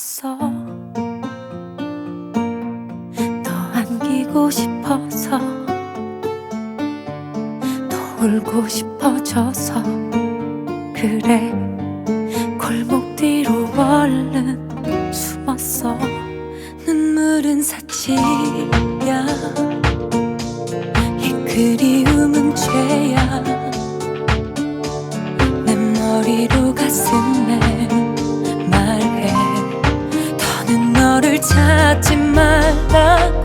왔어. 더 안기고 싶어서 더 울고 싶어져서. 그래 골목 뒤로 얼른 숨었어. 눈물은 사치야. 이 그리움은 죄야. 내 머리로 가슴 찾지 말라.